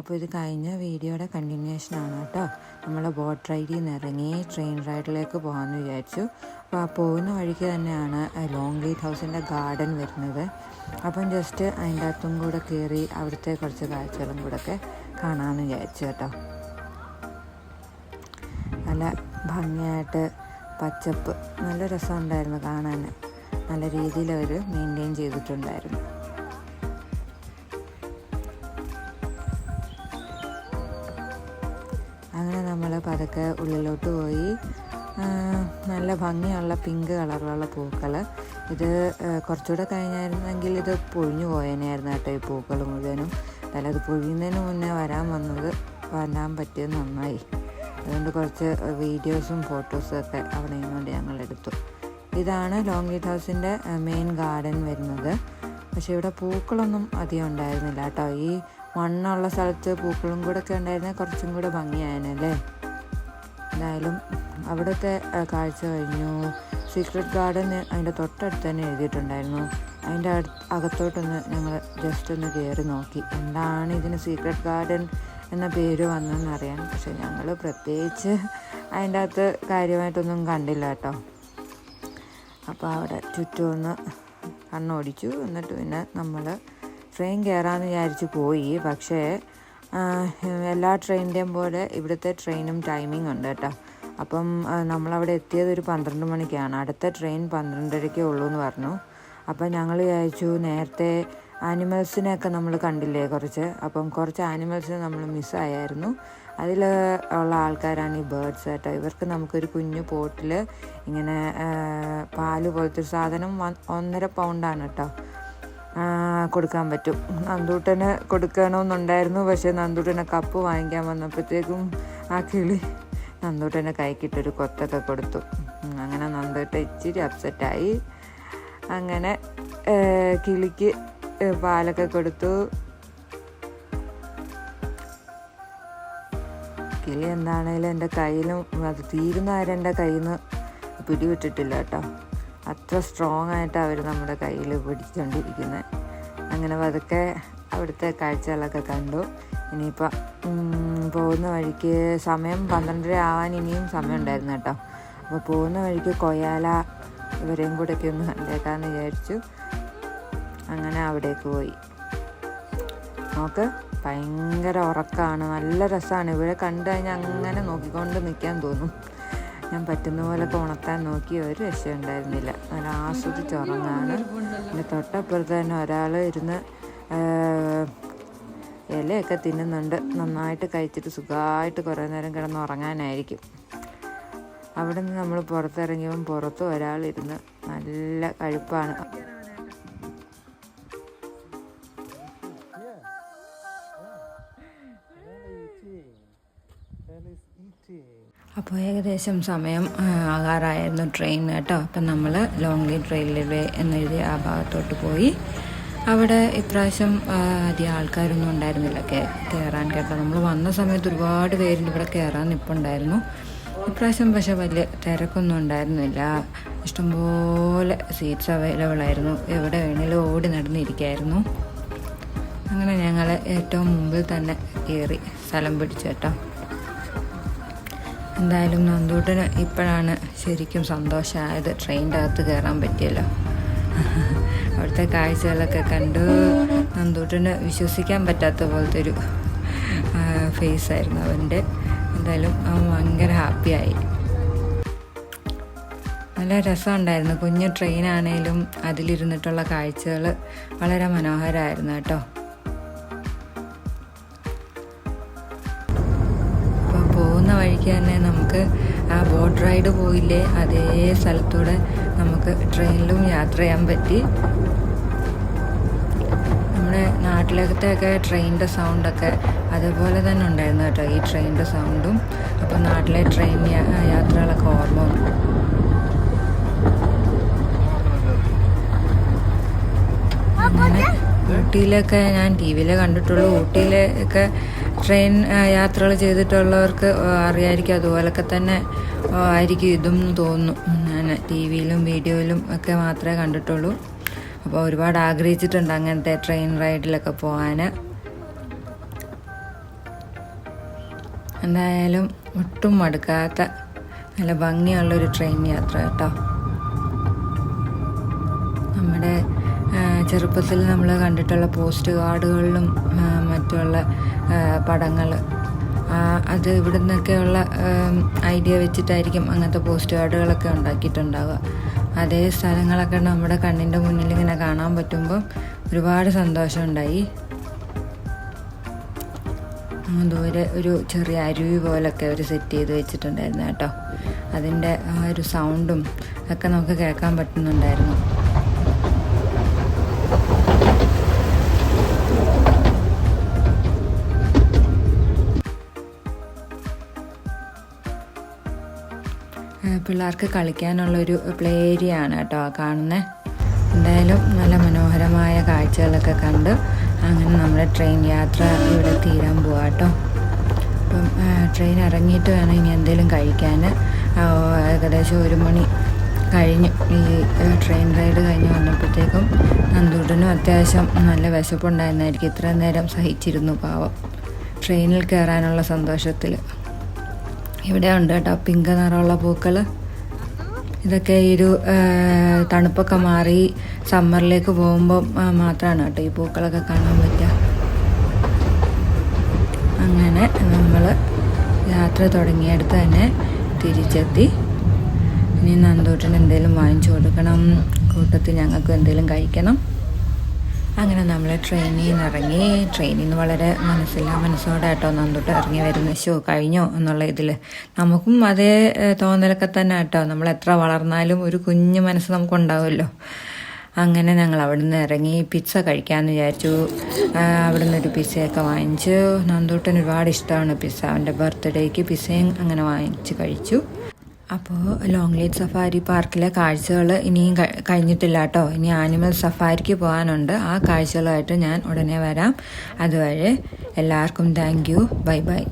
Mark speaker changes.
Speaker 1: അപ്പോൾ ഇത് കഴിഞ്ഞ വീഡിയോയുടെ കണ്ടിന്യൂഷനാണ് കേട്ടോ. നമ്മൾ ബോട്ട് റൈഡിൽ നിന്ന് ഇറങ്ങി ട്രെയിൻ റൈഡിലേക്ക് പോകാമെന്ന് വിചാരിച്ചു. അപ്പോൾ ആ പോകുന്ന വഴിക്ക് തന്നെയാണ് ലോങ് ഗേറ്റ് ഹൗസിന്റെ ഗാർഡൻ വരുന്നത്. അപ്പം ജസ്റ്റ് അതിന്റെ അകത്തും കൂടെ കയറി അവിടുത്തെ കുറച്ച് കാഴ്ചകളും കൂടെ ഒക്കെ കാണാമെന്ന് വിചാരിച്ചു കേട്ടോ. നല്ല ഭംഗിയായിട്ട് പച്ചപ്പ് നല്ല രസമുണ്ടായിരുന്നു കാണാൻ നല്ല രീതിയിൽ അവർ മെയിന്റെയിൻ ചെയ്തിട്ടുണ്ടായിരുന്നു. നമ്മൾ പതുക്കെ ഉള്ളിലോട്ട് പോയി. നല്ല ഭംഗിയുള്ള പിങ്ക് കളറിലുള്ള പൂക്കൾ ഇത് കുറച്ചുകൂടെ കഴിഞ്ഞായിരുന്നെങ്കിൽ ഇത് പൊഴിഞ്ഞു പോയേനെയായിരുന്നു കേട്ടോ ഈ പൂക്കൾ മുഴുവനും. അല്ല അത് പൊഴിയുന്നതിന് മുന്നേ വരാൻ വന്നത് വരാൻ പറ്റിയത് നന്നായി. അതുകൊണ്ട് കുറച്ച് വീഡിയോസും ഫോട്ടോസും ഒക്കെ അവിടെ നിന്നുകൊണ്ട് ഞങ്ങൾ എടുത്തു. ഇതാണ് ലോങ് ലീറ്റ് ഹൗസിന്റെ മെയിൻ ഗാർഡൻ വരുന്നത്. പക്ഷേ ഇവിടെ പൂക്കളൊന്നും അധികം ഉണ്ടായിരുന്നില്ല കേട്ടോ. ഈ മണ്ണുള്ള സ്ഥലത്ത് പൂക്കളും കൂടെ ഒക്കെ ഉണ്ടായിരുന്നെങ്കിൽ കുറച്ചും കൂടെ ഭംഗിയായനല്ലേ എന്തായാലും അവിടുത്തെ കാഴ്ച കഴിഞ്ഞു. സീക്രട്ട് ഗാർഡൻ അതിന്റെ തൊട്ടടുത്ത് തന്നെ എഴുതിയിട്ടുണ്ടായിരുന്നു. അതിന്റെ അകത്തോട്ടൊന്ന് ഞങ്ങൾ ജസ്റ്റ് ഒന്ന് കയറി നോക്കി. എന്താണ് ഇതിന് സീക്രട്ട് ഗാർഡൻ എന്ന പേര് വന്നതെന്ന് അറിയാൻ. പക്ഷെ ഞങ്ങൾ പ്രത്യേകിച്ച് അതിന്റെ അകത്ത് കാര്യമായിട്ടൊന്നും കണ്ടില്ല കേട്ടോ. അപ്പോൾ അവിടെ ചുറ്റുമൊന്ന് കണ്ണോടിച്ചു. എന്നിട്ട് പിന്നെ നമ്മൾ ട്രെയിൻ കയറാമെന്ന് വിചാരിച്ച് പോയി. പക്ഷേ എല്ലാ ട്രെയിനിന്റെയും പോലെ ഇവിടുത്തെ ട്രെയിനും ടൈമിംഗ് ഉണ്ട് കേട്ടോ. അപ്പം നമ്മളവിടെ എത്തിയത് ഒരു പന്ത്രണ്ട് മണിക്കാണ്. അടുത്ത ട്രെയിൻ പന്ത്രണ്ടരയ്ക്കേ ഉള്ളൂ എന്ന് പറഞ്ഞു. അപ്പം ഞങ്ങൾ വിചാരിച്ചു നേരത്തെ ആനിമൽസിനെയൊക്കെ നമ്മൾ കണ്ടില്ലേ കുറച്ച്. അപ്പം കുറച്ച് ആനിമൽസിനെ നമ്മൾ മിസ്സായായിരുന്നു. അതിൽ ഉള്ള ആൾക്കാരാണ് ഈ ബേർഡ്സ് കേട്ടോ. ഇവർക്ക് നമുക്കൊരു കുഞ്ഞു പോട്ടിൽ ഇങ്ങനെ പാൽ പോലത്തെ ഒരു സാധനം ഒന്നര പൗണ്ടാണ് കേട്ടോ. കൊടുക്കാൻ പറ്റും. നന്ദൂട്ടന് കൊടുക്കണമെന്നുണ്ടായിരുന്നു. പക്ഷേ നന്ദൂട്ടനെ കപ്പ് വാങ്ങിക്കാൻ വന്നപ്പോഴത്തേക്കും ആ കിളി നന്ദൂട്ടനെ കൈക്കിട്ടൊരു കൊത്തൊക്കെ കൊടുത്തു. അങ്ങനെ നന്ദൂട്ട ഇച്ചിരി അപ്സെറ്റായി. അങ്ങനെ കിളിക്ക് പാലൊക്കെ കൊടുത്തു. കിളി എന്താണേലും എന്റെ കയ്യിലും അത് തീരുന്ന വരെ എന്റെ കയ്യിൽ നിന്ന് പിടിവിട്ടിട്ടില്ല കേട്ടോ. അത്ര സ്ട്രോങ് ആയിട്ട് അവർ നമ്മുടെ കയ്യിൽ പിടിച്ചുകൊണ്ടിരിക്കുന്നത് അങ്ങനെ പതുക്കെ അവിടുത്തെ കാഴ്ചകളൊക്കെ കണ്ടു. ഇനിയിപ്പോൾ പോകുന്ന വഴിക്ക് സമയം പന്ത്രണ്ടര ആവാൻ ഇനിയും സമയം ഉണ്ടായിരുന്നു കേട്ടോ. അപ്പോൾ പോകുന്ന വഴിക്ക് കൊയാല ഇവരെയും കൂടെയൊക്കെ ഒന്ന് കണ്ടേക്കാമെന്ന് വിചാരിച്ചു. അങ്ങനെ അവിടേക്ക് പോയി. നോക്ക് ഭയങ്കര ഉറക്കമാണ് നല്ല രസമാണ് ഇവിടെ കണ്ടു കഴിഞ്ഞാൽ അങ്ങനെ നോക്കിക്കൊണ്ട് നിൽക്കാൻ തോന്നും. ഞാൻ പറ്റുന്ന പോലെ ഉണർത്താൻ നോക്കി ഒരു രക്ഷയുണ്ടായിരുന്നില്ല നല്ല ആസ്വദിച്ച് ഉറങ്ങാണ്. പിന്നെ തൊട്ടപ്പുറത്ത് തന്നെ ഒരാൾ ഇരുന്ന് ഇലയൊക്കെ തിന്നുന്നുണ്ട്. നന്നായിട്ട് കഴിച്ചിട്ട് സുഖമായിട്ട് കുറേ നേരം കിടന്ന് ഉറങ്ങാനായിരിക്കും. അവിടെ നിന്ന് നമ്മൾ പുറത്തിറങ്ങിയപ്പോൾ പുറത്ത് ഒരാളിരുന്ന് നല്ല കഴുപ്പാണ്. അപ്പോൾ ഏകദേശം സമയം ആകാറായിരുന്നു ട്രെയിൻ കേട്ടോ. അപ്പം നമ്മൾ ലോങ്ലി റെയിൽവേ എന്നെഴുതിയ ആ ഭാഗത്തോട്ട് പോയി. അവിടെ ഇപ്രാവശ്യം അധികം ആൾക്കാരൊന്നും ഉണ്ടായിരുന്നില്ല. കയറാൻ കേട്ടോ. നമ്മൾ വന്ന സമയത്ത് ഒരുപാട് പേര് ഇവിടെ കയറാൻ നിൽപ്പുണ്ടായിരുന്നു ഇപ്രാവശ്യം പക്ഷേ വലിയ തിരക്കൊന്നും ഉണ്ടായിരുന്നില്ല. ഇഷ്ടംപോലെ സീറ്റ്സ് അവൈലബിൾ ആയിരുന്നു. എവിടെ വേണേലും ഓടി നടന്നിരിക്കായിരുന്നു. അങ്ങനെ ഞങ്ങൾ ഏറ്റവും മുമ്പിൽ തന്നെ കയറി സ്ഥലം പിടിച്ചു കേട്ടോ. എന്തായാലും നന്ദൂട്ടന് ഇപ്പോഴാണ് ശരിക്കും സന്തോഷമായത്. ട്രെയിനിന്റെ അകത്ത് കയറാൻ പറ്റിയല്ലോ. അവിടുത്തെ കാഴ്ചകളൊക്കെ കണ്ട്. നന്ദൂട്ടന് വിശ്വസിക്കാൻ പറ്റാത്ത പോലത്തെ ഒരു ഫേസ് ആയിരുന്നു അവന്റെ. എന്തായാലും അവൻ ഭയങ്കര ഹാപ്പിയായി. നല്ല രസമുണ്ടായിരുന്നു. കുഞ്ഞു ട്രെയിനാണേലും അതിലിരുന്നിട്ടുള്ള കാഴ്ചകൾ വളരെ മനോഹരമായിരുന്നു കേട്ടോ. ബോട്ട് റൈഡ് പോയില്ലേ അതേ സ്ഥലത്തൂടെ നമുക്ക് ട്രെയിനിലും യാത്ര ചെയ്യാൻ പറ്റി. നമ്മുടെ നാട്ടിലകത്തെയൊക്കെ ട്രെയിനിന്റെ സൗണ്ടൊക്കെ അതുപോലെ തന്നെ ഉണ്ടായിരുന്നു കേട്ടോ ഈ ട്രെയിനിന്റെ സൗണ്ടും അപ്പോൾ നാട്ടിലെ ട്രെയിൻ യാത്രകളൊക്കെ ഓർമ്മ വന്നു. ഊട്ടിയിലൊക്കെ ഞാൻ ടി വിയിലെ കണ്ടിട്ടുള്ളൂ. ഊട്ടിയിലൊക്കെ ട്രെയിൻ യാത്രകൾ ചെയ്തിട്ടുള്ളവർക്ക് അറിയായിരിക്കും. അതുപോലൊക്കെ തന്നെ ആയിരിക്കും ഇതും എന്ന് തോന്നുന്നു. ഞാൻ ടി വിയിലും വീഡിയോയിലും ഒക്കെ മാത്രമേ കണ്ടിട്ടുള്ളൂ. അപ്പോൾ ഒരുപാട് ആഗ്രഹിച്ചിട്ടുണ്ട് അങ്ങനത്തെ ട്രെയിൻ റൈഡിലൊക്കെ പോകാൻ എന്തായാലും ഒട്ടും മടുക്കാത്ത നല്ല ഭംഗിയുള്ളൊരു ട്രെയിൻ യാത്ര കേട്ടോ. നമ്മുടെ ചെറുപ്പത്തിൽ നമ്മൾ കണ്ടിട്ടുള്ള പോസ്റ്റ് കാർഡുകളിലും മറ്റുള്ള പടങ്ങൾ. അത് ഇവിടെ നിന്നൊക്കെയുള്ള ഐഡിയ വെച്ചിട്ടായിരിക്കും അങ്ങനത്തെ പോസ്റ്റ് കാർഡുകളൊക്കെ ഉണ്ടാക്കിയിട്ടുണ്ടാവുക. അതേ സ്ഥലങ്ങളൊക്കെ നമ്മുടെ കണ്ണിന്റെ മുന്നിൽ ഇങ്ങനെ കാണാൻ പറ്റുമ്പോൾ ഒരുപാട് സന്തോഷമുണ്ടായി ദൂരെ ഒരു ചെറിയ അരുവി പോലൊക്കെ അവർ സെറ്റ് ചെയ്ത് വെച്ചിട്ടുണ്ടായിരുന്നു കേട്ടോ. അതിന്റെ ആ ഒരു സൗണ്ടും ഒക്കെ നമുക്ക് കേൾക്കാൻ പറ്റുന്നുണ്ടായിരുന്നു. പിള്ളേർക്ക് കളിക്കാനുള്ളൊരു പ്ലേ ഏരിയ ആണ് കേട്ടോ കാണുന്നത് എന്തായാലും നല്ല മനോഹരമായ കാഴ്ചകളൊക്കെ കണ്ട് അങ്ങനെ നമ്മുടെ ട്രെയിൻ യാത്ര ഇവിടെ തീരാൻ പോവാ കേട്ടോ. അപ്പം ട്രെയിൻ ഇറങ്ങിയിട്ട് വേണം ഇനി എന്തെങ്കിലും കഴിക്കാൻ ഏകദേശം ഒരു മണി കഴിഞ്ഞു ഈ ട്രെയിൻ റൈഡ് കഴിഞ്ഞ് വന്നപ്പോഴത്തേക്കും നന്ദൂട്ടനും അത്യാവശ്യം നല്ല വിശപ്പുണ്ടായിരുന്നായിരിക്കും. ഇത്രയും നേരം സഹിച്ചിരുന്നു പാവം. ട്രെയിനിൽ കയറാനുള്ള സന്തോഷത്തിൽ ഇവിടെ ഉണ്ട് കേട്ടോ പിങ്ക് നിറമുള്ള പൂക്കൾ ഇതൊക്കെ ഈ ഒരു തണുപ്പൊക്കെ മാറി സമ്മറിലേക്ക് പോകുമ്പോൾ മാത്രമാണ് കേട്ടോ ഈ പൂക്കളൊക്കെ കാണാൻ പറ്റുക അങ്ങനെ നമ്മൾ യാത്ര തുടങ്ങിയടുത്ത് തന്നെ തിരിച്ചെത്തി. ഇനി നന്ദൂട്ടിന് എന്തെങ്കിലും വാങ്ങിച്ചു കൊടുക്കണം. കൂട്ടത്തിൽ ഞങ്ങൾക്ക് എന്തെങ്കിലും കഴിക്കണം. അങ്ങനെ നമ്മൾ ട്രെയിനിൽ നിന്ന് ഇറങ്ങി ട്രെയിനിൽ നിന്ന് വളരെ മനസ്സില്ല മനസ്സോടെ കേട്ടോ ഇറങ്ങി വരുന്ന. ഷോ കഴിഞ്ഞോ എന്നുള്ള ഇതിൽ നമുക്കും അതേ തോന്നലൊക്കെ തന്നെ കേട്ടോ നമ്മൾ എത്ര വളർന്നാലും ഒരു കുഞ്ഞു മനസ്സ് നമുക്കുണ്ടാവുമല്ലോ. അങ്ങനെ ഞങ്ങൾ അവിടെ നിന്ന് ഇറങ്ങി പിസ്സ കഴിക്കാമെന്ന് വിചാരിച്ചു. അവിടുന്ന് ഒരു പിസ്സയൊക്കെ വാങ്ങിച്ചു. നന്ദൂട്ടന് ഒരുപാട് ഇഷ്ടമാണ് പിസ്സ. അവന്റെ ബർത്ത്ഡേക്ക് പിസ്സയും അങ്ങനെ വാങ്ങിച്ച് കഴിച്ചു. അപ്പോൾ ലോങ് ലീഡ് സഫാരി പാർക്കിലെ കാഴ്ചകൾ ഇനിയും കഴിഞ്ഞിട്ടില്ല കേട്ടോ ഇനി ആനിമൽ സഫാരിക്ക് പോകാനുണ്ട്. ആ കാഴ്ചകളുമായിട്ട് ഞാൻ ഉടനെ വരാം. അതുവരെ എല്ലാവർക്കും താങ്ക് യു ബൈ ബൈ